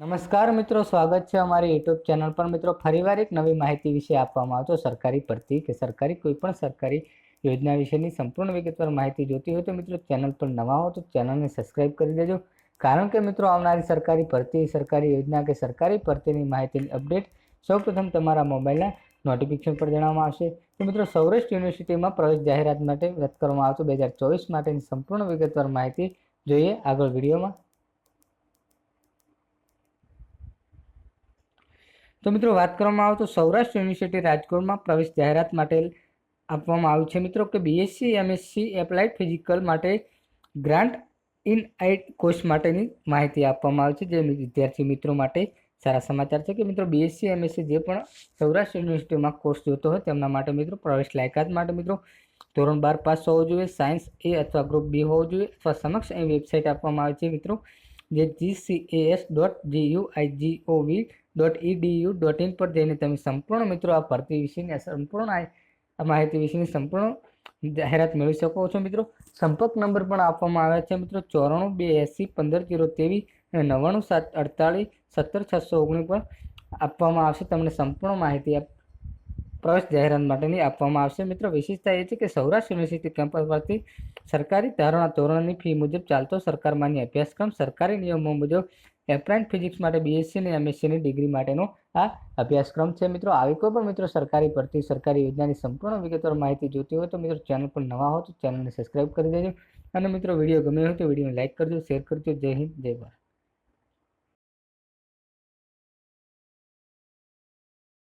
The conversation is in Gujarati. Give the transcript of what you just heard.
નમસ્કાર મિત્રો, સ્વાગત છે અમારી યુટ્યુબ ચેનલ પર. મિત્રો, ફરીવાર એક નવી માહિતી વિશે આપવામાં આવતો સરકારી ભરતી કે સરકારી કોઈ પણ સરકારી યોજના વિશેની સંપૂર્ણ વિગતવાર માહિતી જોતી હોય તો મિત્રો ચેનલ પર નવા હો તો ચેનલને સબસ્ક્રાઇબ કરી દેજો. કારણ કે મિત્રો, આવનારી સરકારી ભરતી, સરકારી યોજના કે સરકારી ભરતીની માહિતીની અપડેટ સૌપ્રથમ તમારા મોબાઈલના નોટિફિકેશન પર જણાવવામાં આવશે. તો મિત્રો, સૌરાષ્ટ્ર યુનિવર્સિટીમાં પ્રવેશ જાહેરાત માટે રદ કરવામાં આવતો બે હજાર ચોવીસ માટેની સંપૂર્ણ વિગતવાર માહિતી જોઈએ. આગળ વિડીયોમાં તો મિત્રો વાત કરવામાં આવે તો સૌરાષ્ટ્ર યુનિવર્સિટી રાજકોટમાં પ્રવેશ જાહેરાત માટે આપવામાં આવ્યું છે. મિત્રો કે બીએસસી એમએસસી એપ્લાઇડ ફિઝિકલ માટે ગ્રાન્ટ ઇન આઇટ કોર્સ માટેની માહિતી આપવામાં આવી છે. જે વિદ્યાર્થી મિત્રો માટે સારા સમાચાર છે કે મિત્રો બીએસસી એમએસસી જે પણ સૌરાષ્ટ્ર યુનિવર્સિટીમાં કોર્સ જોતો હોય તેમના માટે મિત્રો પ્રવેશ લાયકાત માટે મિત્રો ધોરણ બાર પાસ હોવો જોઈએ સાયન્સ એ અથવા ગ્રુપ બી હોવો જોઈએ અથવા સમક્ષ એ વેબસાઇટ આપવામાં આવે છે. મિત્રો જે GCAS dot GUIGOV dot EDU dot in પર જઈને તમે સંપૂર્ણ મિત્રો આ ભરતી વિશેની સંપૂર્ણ આ માહિતી વિશેની સંપૂર્ણ જાહેરાત મેળવી શકો છો મિત્રો. સંપર્ક નંબર પણ આપવામાં આવ્યા છે મિત્રો. ચોરાણું બે એંસી પંદર જીરો ત્રેવીસ અને નવ્વાણું સાત અડતાળીસ સત્તર છસો ઓગણીસ પર આપવામાં આવશે. તમને સંપૂર્ણ માહિતી આપ પ્રવેશ જાહેરાત માટેની આપવામાં આવશે. મિત્રો, વિશેષતા એ છે કે સૌરાષ્ટ્ર યુનિવર્સિટી કેમ્પસ પરથી સરકારી ધારણા ધોરણની ફી મુજબ ચાલતો સરકાર માન્ય અભ્યાસક્રમ સરકારી નિયમો મુજબ એપ્લાઇડ ફિઝિક્સ માટે બીએસસી અને એમએસસીની ડિગ્રી માટેનો આ અભ્યાસક્રમ છે. મિત્રો, આવી કોઈ પણ મિત્રો સરકારી ભરતી, સરકારી યોજનાની સંપૂર્ણ વિગતવાર માહિતી જોતી હોય તો મિત્રો ચેનલ પર નવા હો તો ચેનલને સબસ્ક્રાઇબ કરી દેજો. અને મિત્રો, વીડિયો ગમ્યો હોય તો વિડીયોને લાઇક કરજો, શેર કરજો. જય હિન્દ, જય ભારત.